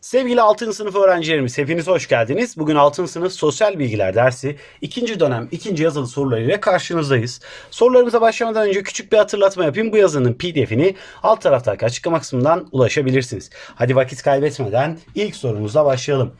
Sevgili 6. sınıf öğrencilerimiz hepiniz hoş geldiniz. Bugün 6. sınıf sosyal bilgiler dersi 2. dönem 2. yazılı sorularıyla karşınızdayız. Sorularımıza başlamadan önce küçük bir hatırlatma yapayım. Bu yazının pdf'ini alt taraftaki açıklama kısmından ulaşabilirsiniz. Hadi vakit kaybetmeden ilk sorumuzla başlayalım.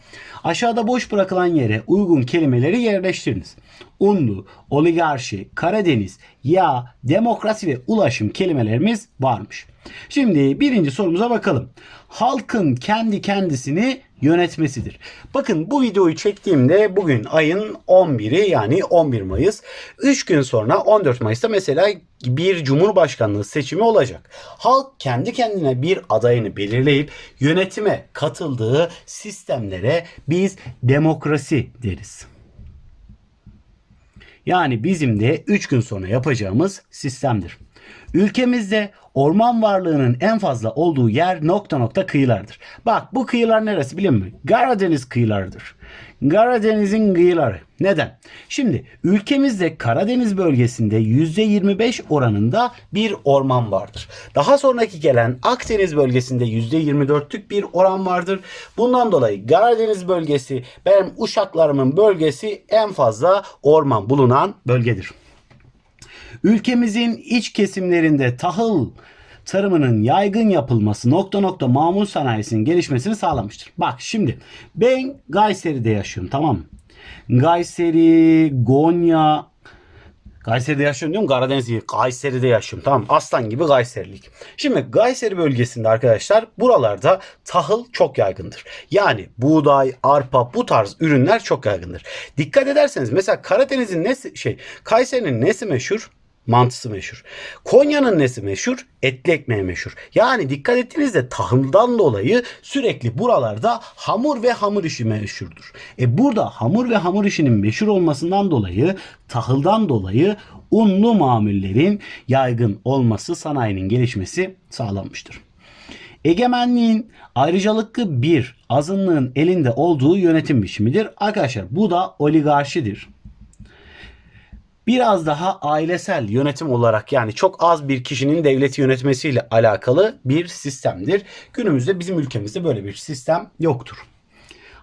Aşağıda boş bırakılan yere uygun kelimeleri yerleştiriniz. Unlu, oligarşi, Karadeniz, yağ, demokrasi ve ulaşım kelimelerimiz varmış. Şimdi birinci sorumuza bakalım. Halkın kendi kendisini yönetmesidir. Bakın bu videoyu çektiğimde bugün ayın 11'i yani 11 Mayıs. 3 gün sonra 14 Mayıs'ta mesela bir cumhurbaşkanlığı seçimi olacak. Halk kendi kendine bir adayını belirleyip yönetime katıldığı sistemlere biz demokrasi deriz. Yani bizim de 3 gün sonra yapacağımız sistemdir. Ülkemizde orman varlığının en fazla olduğu yer nokta nokta kıyılardır. Bak bu kıyılar neresi biliyor musun? Karadeniz kıyılarıdır. Karadeniz'in kıyıları. Neden? Şimdi ülkemizde Karadeniz bölgesinde %25 oranında bir orman vardır. Daha sonraki gelen Akdeniz bölgesinde %24'lük bir oran vardır. Bundan dolayı Karadeniz bölgesi benim uşaklarımın bölgesi en fazla orman bulunan bölgedir. Ülkemizin iç kesimlerinde tahıl tarımının yaygın yapılması nokta nokta mamul sanayisinin gelişmesini sağlamıştır. Bak şimdi ben Kayseri'de yaşıyorum tamam mı? Kayseri, Gonya, Kayseri'de yaşıyorum diyorum Karadeniz değil. Kayseri'de yaşıyorum tamam Aslan gibi Kayserilik. Şimdi Kayseri bölgesinde arkadaşlar buralarda tahıl çok yaygındır. Yani buğday, arpa bu tarz ürünler çok yaygındır. Dikkat ederseniz mesela Karadeniz'in nesi şey Kayseri'nin nesi meşhur? Mantısı meşhur. Konya'nın nesi meşhur? Etli ekmeği meşhur. Yani dikkat ettiğinizde tahıldan dolayı sürekli buralarda hamur ve hamur işi meşhurdur. E burada hamur ve hamur işinin meşhur olmasından dolayı tahıldan dolayı unlu mamullerin yaygın olması sanayinin gelişmesi sağlanmıştır. Egemenliğin ayrıcalıklı bir azınlığın elinde olduğu yönetim biçimidir. Arkadaşlar bu da oligarşidir biraz daha ailesel yönetim olarak yani çok az bir kişinin devleti yönetmesiyle alakalı bir sistemdir. Günümüzde bizim ülkemizde böyle bir sistem yoktur.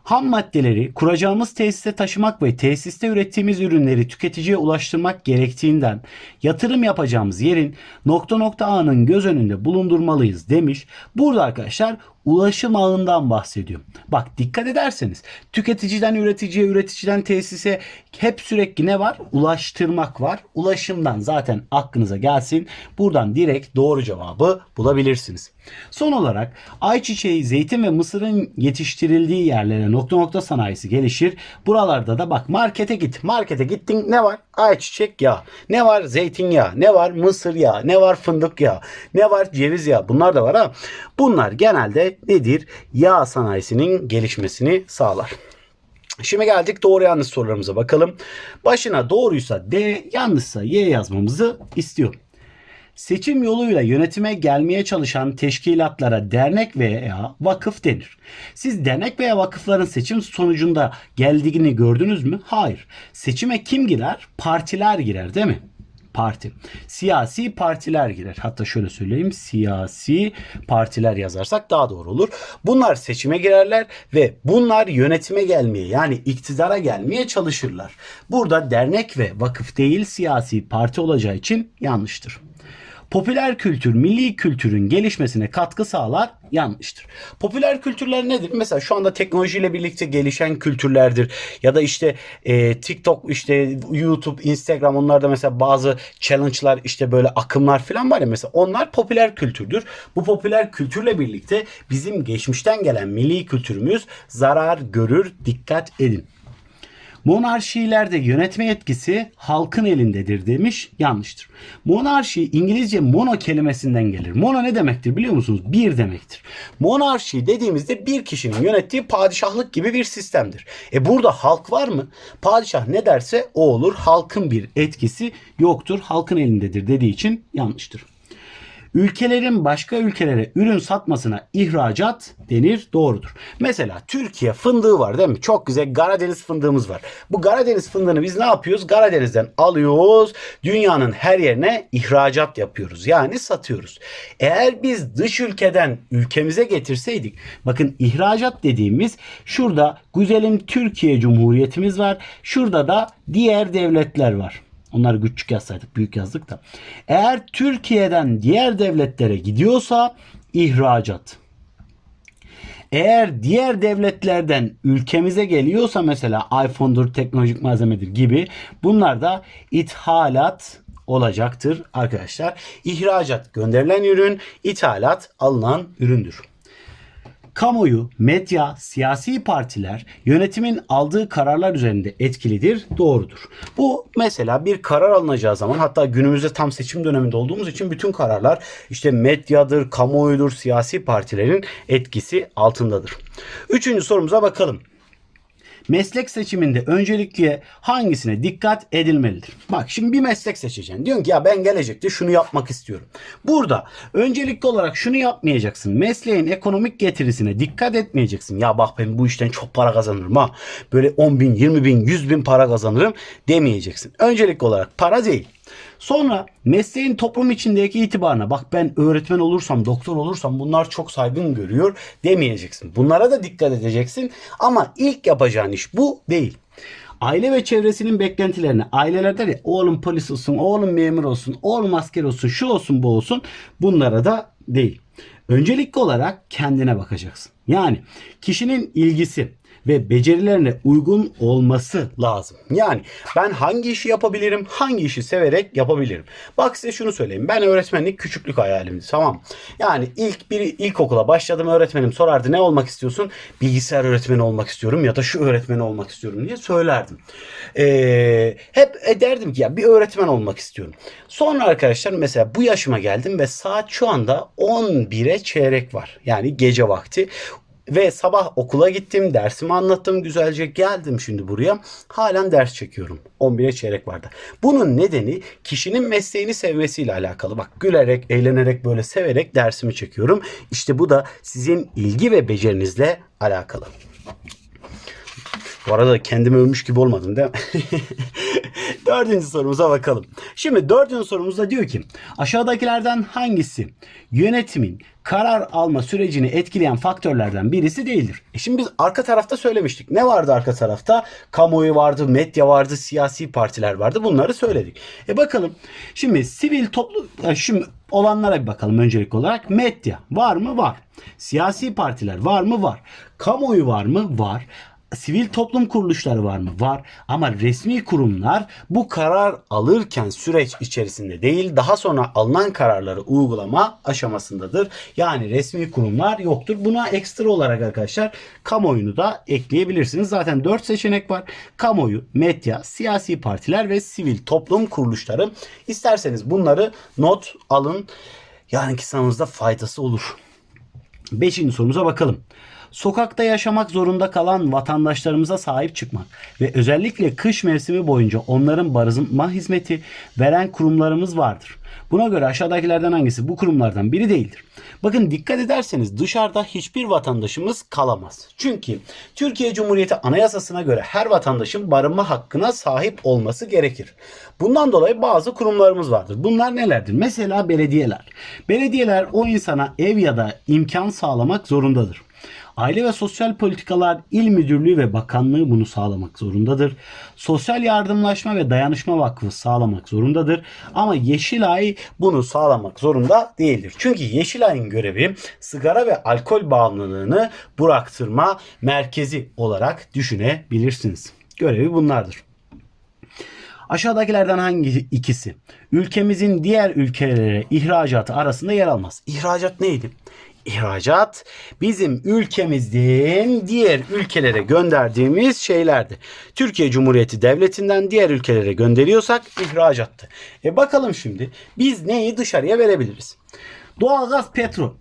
Ham maddeleri kuracağımız tesise taşımak ve tesiste ürettiğimiz ürünleri tüketiciye ulaştırmak gerektiğinden yatırım yapacağımız yerin nokta nokta ağının göz önünde bulundurmalıyız demiş. Burada arkadaşlar ulaşım ağından bahsediyorum. Bak dikkat ederseniz tüketiciden üreticiye, üreticiden tesise hep sürekli ne var? Ulaştırmak var. Ulaşımdan zaten aklınıza gelsin. Buradan direkt doğru cevabı bulabilirsiniz. Son olarak ayçiçeği, zeytin ve mısırın yetiştirildiği yerlere nokta nokta sanayisi gelişir. Buralarda da bak markete git. Markete gittin ne var? Ayçiçek yağı. Ne var? Zeytinyağı. Ne var? Mısır yağı. Ne var? Fındık yağı. Ne var? Ceviz yağı. Bunlar da var ha. Bunlar genelde nedir? Yağ sanayisinin gelişmesini sağlar. Şimdi geldik doğru yanlış sorularımıza bakalım. Başına doğruysa D, yanlışsa Y yazmamızı istiyor. Seçim yoluyla yönetime gelmeye çalışan teşkilatlara dernek veya vakıf denir. Siz dernek veya vakıfların seçim sonucunda geldiğini gördünüz mü? Hayır. Seçime kim girer? Partiler girer değil mi? Parti. Siyasi partiler girer. Hatta şöyle söyleyeyim. Siyasi partiler yazarsak daha doğru olur. Bunlar seçime girerler ve bunlar yönetime gelmeye yani iktidara gelmeye çalışırlar. Burada dernek ve vakıf değil siyasi parti olacağı için yanlıştır. Popüler kültür milli kültürün gelişmesine katkı sağlar yanlıştır. Popüler kültürler nedir? Mesela şu anda teknolojiyle birlikte gelişen kültürlerdir. Ya da işte e, TikTok, işte YouTube, Instagram onlarda mesela bazı challenge'lar işte böyle akımlar falan var ya mesela onlar popüler kültürdür. Bu popüler kültürle birlikte bizim geçmişten gelen milli kültürümüz zarar görür. Dikkat edin. Monarşilerde yönetme yetkisi halkın elindedir demiş. Yanlıştır. Monarşi İngilizce mono kelimesinden gelir. Mono ne demektir biliyor musunuz? Bir demektir. Monarşi dediğimizde bir kişinin yönettiği padişahlık gibi bir sistemdir. E burada halk var mı? Padişah ne derse o olur. Halkın bir etkisi yoktur. Halkın elindedir dediği için yanlıştır. Ülkelerin başka ülkelere ürün satmasına ihracat denir. Doğrudur. Mesela Türkiye fındığı var değil mi? Çok güzel Karadeniz fındığımız var. Bu Karadeniz fındığını biz ne yapıyoruz? Karadeniz'den alıyoruz. Dünyanın her yerine ihracat yapıyoruz. Yani satıyoruz. Eğer biz dış ülkeden ülkemize getirseydik bakın ihracat dediğimiz şurada güzelim Türkiye Cumhuriyetimiz var. Şurada da diğer devletler var. Onları küçük yazsaydık büyük yazdık da. Eğer Türkiye'den diğer devletlere gidiyorsa ihracat. Eğer diğer devletlerden ülkemize geliyorsa mesela iPhone'dur, teknolojik malzemedir gibi bunlar da ithalat olacaktır arkadaşlar. İhracat gönderilen ürün, ithalat alınan üründür. Kamuoyu, medya, siyasi partiler yönetimin aldığı kararlar üzerinde etkilidir, doğrudur. Bu mesela bir karar alınacağı zaman hatta günümüzde tam seçim döneminde olduğumuz için bütün kararlar işte medyadır, kamuoyudur, siyasi partilerin etkisi altındadır. Üçüncü sorumuza bakalım. Meslek seçiminde öncelikle hangisine dikkat edilmelidir? Bak şimdi bir meslek seçeceksin. Diyorsun ki ya ben gelecekte şunu yapmak istiyorum. Burada öncelikli olarak şunu yapmayacaksın. Mesleğin ekonomik getirisine dikkat etmeyeceksin. Ya bak ben bu işten çok para kazanırım ha. Böyle 10 bin, 20 bin, 100 bin para kazanırım demeyeceksin. Öncelikli olarak para değil. Sonra mesleğin toplum içindeki itibarına bak ben öğretmen olursam, doktor olursam bunlar çok saygın görüyor demeyeceksin. Bunlara da dikkat edeceksin ama ilk yapacağın iş bu değil. Aile ve çevresinin beklentilerine aileler der ya oğlum polis olsun, oğlum memur olsun, oğlum asker olsun, şu olsun bu olsun bunlara da değil. Öncelikli olarak kendine bakacaksın. Yani kişinin ilgisi, ve becerilerine uygun olması lazım. Yani ben hangi işi yapabilirim, hangi işi severek yapabilirim. Bak size şunu söyleyeyim. Ben öğretmenlik küçüklük hayalimdi. Tamam. Yani ilk bir ilkokula başladım öğretmenim sorardı ne olmak istiyorsun? Bilgisayar öğretmeni olmak istiyorum ya da şu öğretmeni olmak istiyorum diye söylerdim. Ee, hep ederdim ki ya bir öğretmen olmak istiyorum. Sonra arkadaşlar mesela bu yaşıma geldim ve saat şu anda 11'e çeyrek var. Yani gece vakti. Ve sabah okula gittim, dersimi anlattım güzelce geldim şimdi buraya. Halen ders çekiyorum. 11'e çeyrek vardı. Bunun nedeni kişinin mesleğini sevmesiyle alakalı. Bak gülerek, eğlenerek böyle severek dersimi çekiyorum. İşte bu da sizin ilgi ve becerinizle alakalı. Bu arada kendimi övmüş gibi olmadım değil mi? dördüncü sorumuza bakalım. Şimdi dördüncü sorumuzda diyor ki aşağıdakilerden hangisi yönetimin karar alma sürecini etkileyen faktörlerden birisi değildir. E şimdi biz arka tarafta söylemiştik. Ne vardı arka tarafta? Kamuoyu vardı, medya vardı, siyasi partiler vardı. Bunları söyledik. E bakalım. Şimdi sivil toplu şimdi olanlara bir bakalım öncelik olarak. Medya var mı? Var. Siyasi partiler var mı? Var. Kamuoyu var mı? Var sivil toplum kuruluşları var mı? Var. Ama resmi kurumlar bu karar alırken süreç içerisinde değil daha sonra alınan kararları uygulama aşamasındadır. Yani resmi kurumlar yoktur. Buna ekstra olarak arkadaşlar kamuoyunu da ekleyebilirsiniz. Zaten 4 seçenek var. Kamuoyu, medya, siyasi partiler ve sivil toplum kuruluşları. İsterseniz bunları not alın. Yarınki sınavınızda faydası olur. Beşinci sorumuza bakalım sokakta yaşamak zorunda kalan vatandaşlarımıza sahip çıkmak ve özellikle kış mevsimi boyunca onların barınma hizmeti veren kurumlarımız vardır. Buna göre aşağıdakilerden hangisi bu kurumlardan biri değildir? Bakın dikkat ederseniz dışarıda hiçbir vatandaşımız kalamaz. Çünkü Türkiye Cumhuriyeti Anayasası'na göre her vatandaşın barınma hakkına sahip olması gerekir. Bundan dolayı bazı kurumlarımız vardır. Bunlar nelerdir? Mesela belediyeler. Belediyeler o insana ev ya da imkan sağlamak zorundadır. Aile ve Sosyal Politikalar İl Müdürlüğü ve Bakanlığı bunu sağlamak zorundadır. Sosyal Yardımlaşma ve Dayanışma Vakfı sağlamak zorundadır. Ama Yeşilay bunu sağlamak zorunda değildir. Çünkü Yeşilay'ın görevi sigara ve alkol bağımlılığını bıraktırma merkezi olarak düşünebilirsiniz. Görevi bunlardır. Aşağıdakilerden hangi ikisi ülkemizin diğer ülkelere ihracatı arasında yer almaz? İhracat neydi? İhracat bizim ülkemizden diğer ülkelere gönderdiğimiz şeylerdi. Türkiye Cumhuriyeti Devleti'nden diğer ülkelere gönderiyorsak ihracattı. E bakalım şimdi biz neyi dışarıya verebiliriz? Doğalgaz, petrol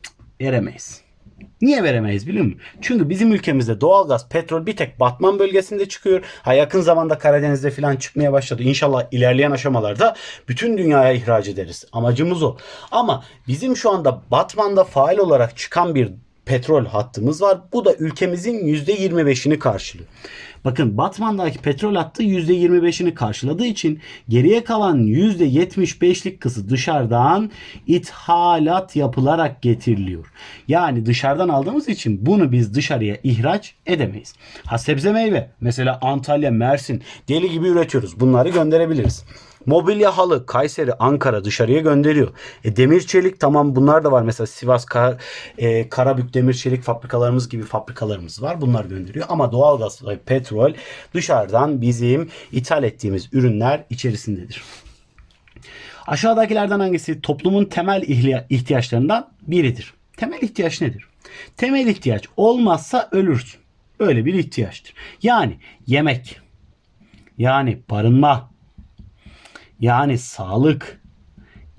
veremeyiz. Niye veremeyiz biliyor musun? Çünkü bizim ülkemizde doğalgaz, petrol bir tek Batman bölgesinde çıkıyor. Ha yakın zamanda Karadeniz'de falan çıkmaya başladı. İnşallah ilerleyen aşamalarda bütün dünyaya ihraç ederiz. Amacımız o. Ama bizim şu anda Batman'da faal olarak çıkan bir petrol hattımız var. Bu da ülkemizin %25'ini karşılıyor. Bakın Batman'daki petrol hattı %25'ini karşıladığı için geriye kalan %75'lik kısmı dışarıdan ithalat yapılarak getiriliyor. Yani dışarıdan aldığımız için bunu biz dışarıya ihraç edemeyiz. Ha sebze meyve mesela Antalya, Mersin deli gibi üretiyoruz. Bunları gönderebiliriz. Mobilya halı Kayseri, Ankara dışarıya gönderiyor. E, demir çelik tamam bunlar da var. Mesela Sivas, Kar, e, Karabük demir çelik fabrikalarımız gibi fabrikalarımız var. Bunlar gönderiyor. Ama doğalgaz ve petrol dışarıdan bizim ithal ettiğimiz ürünler içerisindedir. Aşağıdakilerden hangisi toplumun temel ihtiyaçlarından biridir? Temel ihtiyaç nedir? Temel ihtiyaç olmazsa ölürsün. Öyle bir ihtiyaçtır. Yani yemek, yani barınma, yani sağlık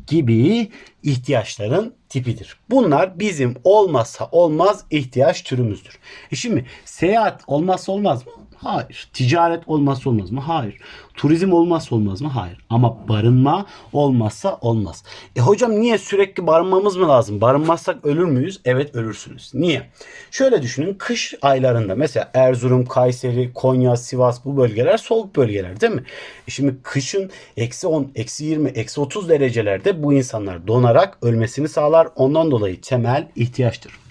gibi ihtiyaçların tipidir. Bunlar bizim olmazsa olmaz ihtiyaç türümüzdür. E şimdi seyahat olmazsa olmaz mı? Hayır. Ticaret olmazsa olmaz mı? Hayır. Turizm olmazsa olmaz mı? Hayır. Ama barınma olmazsa olmaz. E hocam niye sürekli barınmamız mı lazım? Barınmazsak ölür müyüz? Evet ölürsünüz. Niye? Şöyle düşünün. Kış aylarında mesela Erzurum, Kayseri, Konya, Sivas bu bölgeler soğuk bölgeler değil mi? E şimdi kışın eksi 10, eksi 20, eksi 30 derecelerde bu insanlar donarak ölmesini sağlar. Ondan dolayı temel ihtiyaçtır.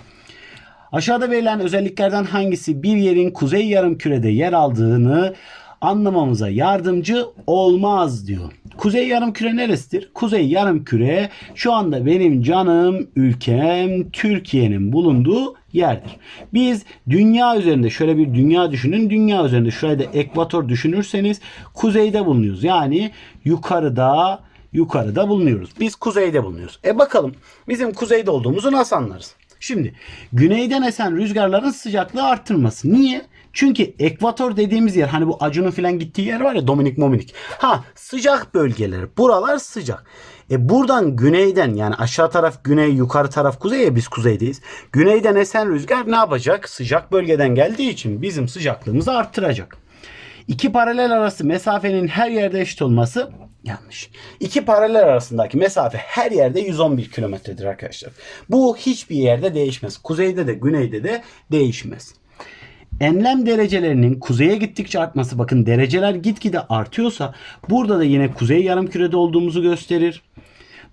Aşağıda verilen özelliklerden hangisi bir yerin kuzey yarımkürede yer aldığını anlamamıza yardımcı olmaz diyor. Kuzey yarımküre neresidir? Kuzey yarımküre şu anda benim canım ülkem Türkiye'nin bulunduğu yerdir. Biz dünya üzerinde şöyle bir dünya düşünün. Dünya üzerinde şurada ekvator düşünürseniz kuzeyde bulunuyoruz. Yani yukarıda yukarıda bulunuyoruz. Biz kuzeyde bulunuyoruz. E bakalım bizim kuzeyde olduğumuzu nasıl anlarız? Şimdi güneyden esen rüzgarların sıcaklığı arttırması. Niye? Çünkü ekvator dediğimiz yer hani bu Acun'un falan gittiği yer var ya Dominik Mominik. Ha sıcak bölgeler. Buralar sıcak. E buradan güneyden yani aşağı taraf güney yukarı taraf kuzey ya biz kuzeydeyiz. Güneyden esen rüzgar ne yapacak? Sıcak bölgeden geldiği için bizim sıcaklığımızı arttıracak. İki paralel arası mesafenin her yerde eşit olması yanlış. İki paralel arasındaki mesafe her yerde 111 kilometredir arkadaşlar. Bu hiçbir yerde değişmez. Kuzeyde de güneyde de değişmez. Enlem derecelerinin kuzeye gittikçe artması bakın dereceler gitgide artıyorsa burada da yine kuzey yarımkürede olduğumuzu gösterir.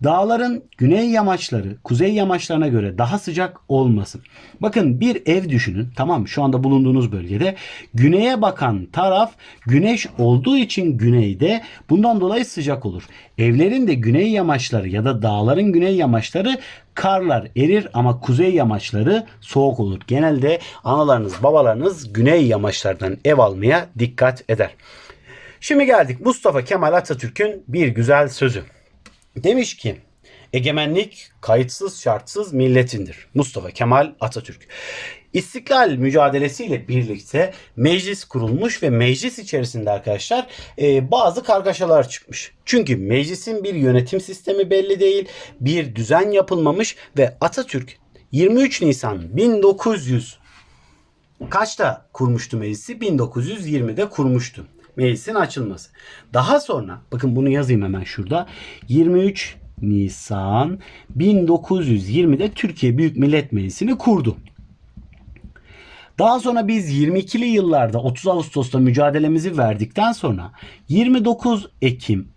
Dağların güney yamaçları kuzey yamaçlarına göre daha sıcak olmasın. Bakın bir ev düşünün tamam? Şu anda bulunduğunuz bölgede güneye bakan taraf güneş olduğu için güneyde bundan dolayı sıcak olur. Evlerin de güney yamaçları ya da dağların güney yamaçları karlar erir ama kuzey yamaçları soğuk olur. Genelde analarınız babalarınız güney yamaçlardan ev almaya dikkat eder. Şimdi geldik Mustafa Kemal Atatürk'ün bir güzel sözü. Demiş ki egemenlik kayıtsız şartsız milletindir. Mustafa Kemal Atatürk. İstiklal mücadelesiyle birlikte meclis kurulmuş ve meclis içerisinde arkadaşlar e, bazı kargaşalar çıkmış. Çünkü meclisin bir yönetim sistemi belli değil, bir düzen yapılmamış ve Atatürk 23 Nisan 1900 kaçta kurmuştu meclisi? 1920'de kurmuştu meclisin açılması. Daha sonra bakın bunu yazayım hemen şurada. 23 Nisan 1920'de Türkiye Büyük Millet Meclisi'ni kurdu. Daha sonra biz 22'li yıllarda 30 Ağustos'ta mücadelemizi verdikten sonra 29 Ekim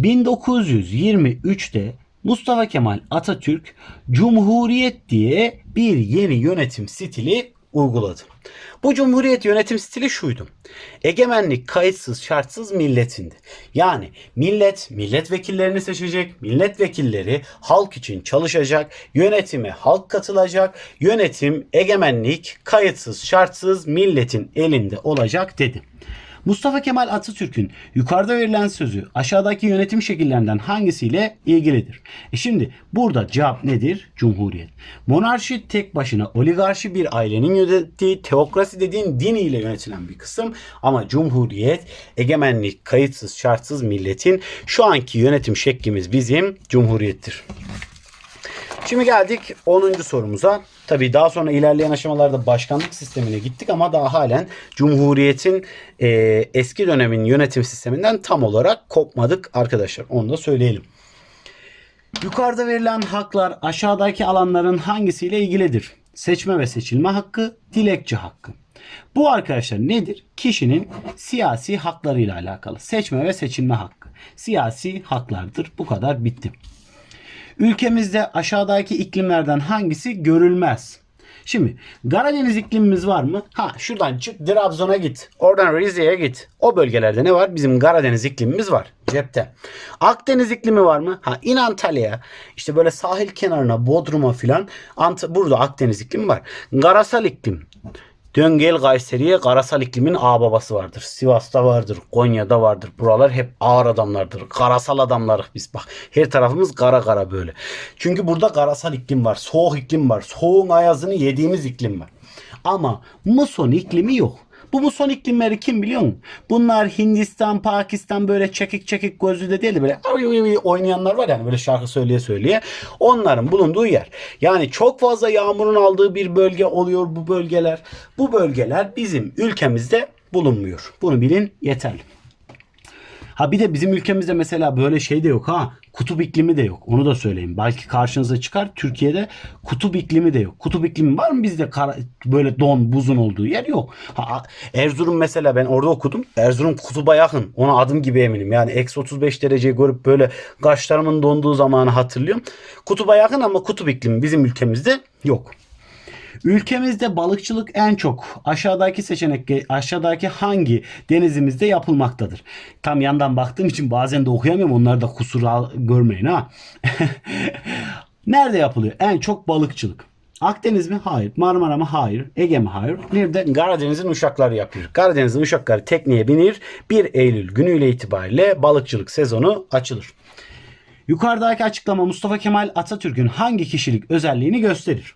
1923'te Mustafa Kemal Atatürk Cumhuriyet diye bir yeni yönetim stili uyguladı. Bu cumhuriyet yönetim stili şuydu. Egemenlik kayıtsız şartsız milletindi. Yani millet milletvekillerini seçecek, milletvekilleri halk için çalışacak, yönetime halk katılacak, yönetim egemenlik kayıtsız şartsız milletin elinde olacak dedi. Mustafa Kemal Atatürk'ün yukarıda verilen sözü aşağıdaki yönetim şekillerinden hangisiyle ilgilidir? E şimdi burada cevap nedir? Cumhuriyet. Monarşi tek başına oligarşi bir ailenin yönettiği teokrasi dediğin din ile yönetilen bir kısım ama cumhuriyet egemenlik kayıtsız şartsız milletin şu anki yönetim şeklimiz bizim cumhuriyettir. Şimdi geldik 10. sorumuza. Tabii daha sonra ilerleyen aşamalarda başkanlık sistemine gittik ama daha halen Cumhuriyet'in e, eski dönemin yönetim sisteminden tam olarak kopmadık arkadaşlar. Onu da söyleyelim. Yukarıda verilen haklar aşağıdaki alanların hangisiyle ilgilidir? Seçme ve seçilme hakkı, dilekçe hakkı. Bu arkadaşlar nedir? Kişinin siyasi haklarıyla alakalı. Seçme ve seçilme hakkı. Siyasi haklardır. Bu kadar bitti. Ülkemizde aşağıdaki iklimlerden hangisi görülmez? Şimdi Karadeniz iklimimiz var mı? Ha şuradan çık Trabzon'a git. Oradan Rize'ye git. O bölgelerde ne var? Bizim Karadeniz iklimimiz var cepte. Akdeniz iklimi var mı? Ha in Antalya'ya. İşte böyle sahil kenarına Bodrum'a filan. Ant burada Akdeniz iklimi var. Karasal iklim. Dön gel Kayseri'ye karasal iklimin ağababası vardır. Sivas'ta vardır, Konya'da vardır. Buralar hep ağır adamlardır. Karasal adamlarız biz bak. Her tarafımız kara kara böyle. Çünkü burada karasal iklim var. Soğuk iklim var. Soğuğun ayazını yediğimiz iklim var. Ama muson iklimi yok. Bu muson iklimleri kim biliyor musun? Bunlar Hindistan, Pakistan böyle çekik çekik gözlü de değil de böyle "Ay, ay, ay" oynayanlar var yani böyle şarkı söyleye söyleye. Onların bulunduğu yer. Yani çok fazla yağmurun aldığı bir bölge oluyor bu bölgeler. Bu bölgeler bizim ülkemizde bulunmuyor. Bunu bilin yeterli. Ha bir de bizim ülkemizde mesela böyle şey de yok ha. Kutup iklimi de yok. Onu da söyleyeyim. Belki karşınıza çıkar. Türkiye'de kutup iklimi de yok. Kutup iklimi var mı bizde kara, böyle don, buzun olduğu yer yok. Ha, Erzurum mesela ben orada okudum. Erzurum kutuba yakın. Ona adım gibi eminim. Yani eksi 35 dereceyi görüp böyle kaşlarımın donduğu zamanı hatırlıyorum. Kutuba yakın ama kutup iklimi bizim ülkemizde yok. Ülkemizde balıkçılık en çok aşağıdaki seçenek aşağıdaki hangi denizimizde yapılmaktadır? Tam yandan baktığım için bazen de okuyamıyorum. Onları da kusur al- görmeyin ha. Nerede yapılıyor? En çok balıkçılık. Akdeniz mi? Hayır. Marmara mı? Hayır. Ege mi? Hayır. Nerede? Karadeniz'in uşakları yapıyor. Karadeniz'in uşakları tekneye binir. 1 Eylül günüyle itibariyle balıkçılık sezonu açılır. Yukarıdaki açıklama Mustafa Kemal Atatürk'ün hangi kişilik özelliğini gösterir?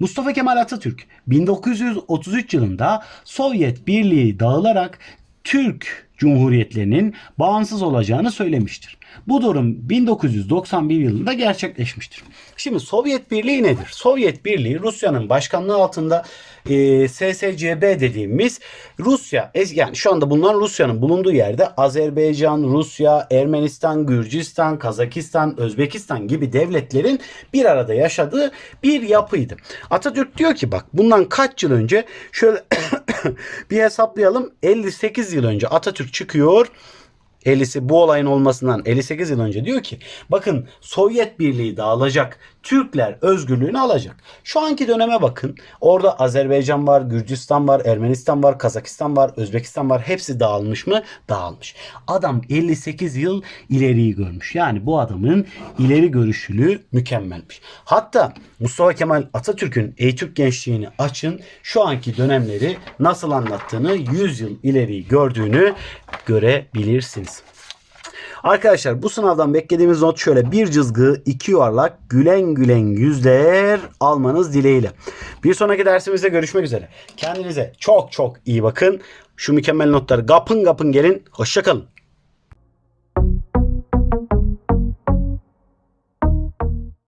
Mustafa Kemal Atatürk 1933 yılında Sovyet Birliği dağılarak Türk Cumhuriyetlerinin bağımsız olacağını söylemiştir. Bu durum 1991 yılında gerçekleşmiştir. Şimdi Sovyet Birliği nedir? Sovyet Birliği Rusya'nın başkanlığı altında e, SSCB dediğimiz Rusya yani şu anda bulunan Rusya'nın bulunduğu yerde Azerbaycan, Rusya, Ermenistan, Gürcistan, Kazakistan, Özbekistan gibi devletlerin bir arada yaşadığı bir yapıydı. Atatürk diyor ki bak bundan kaç yıl önce şöyle bir hesaplayalım 58 yıl önce Atatürk çıkıyor 50'si bu olayın olmasından 58 yıl önce diyor ki bakın Sovyet Birliği dağılacak. Türkler özgürlüğünü alacak. Şu anki döneme bakın. Orada Azerbaycan var, Gürcistan var, Ermenistan var, Kazakistan var, Özbekistan var. Hepsi dağılmış mı? Dağılmış. Adam 58 yıl ileriyi görmüş. Yani bu adamın ileri görüşlülüğü mükemmelmiş. Hatta Mustafa Kemal Atatürk'ün Eğitürk gençliğini açın. Şu anki dönemleri nasıl anlattığını 100 yıl ileriyi gördüğünü görebilirsiniz. Arkadaşlar bu sınavdan beklediğimiz not şöyle bir cızgı iki yuvarlak gülen gülen yüzler almanız dileğiyle. Bir sonraki dersimizde görüşmek üzere. Kendinize çok çok iyi bakın. Şu mükemmel notları kapın kapın gelin. Hoşçakalın.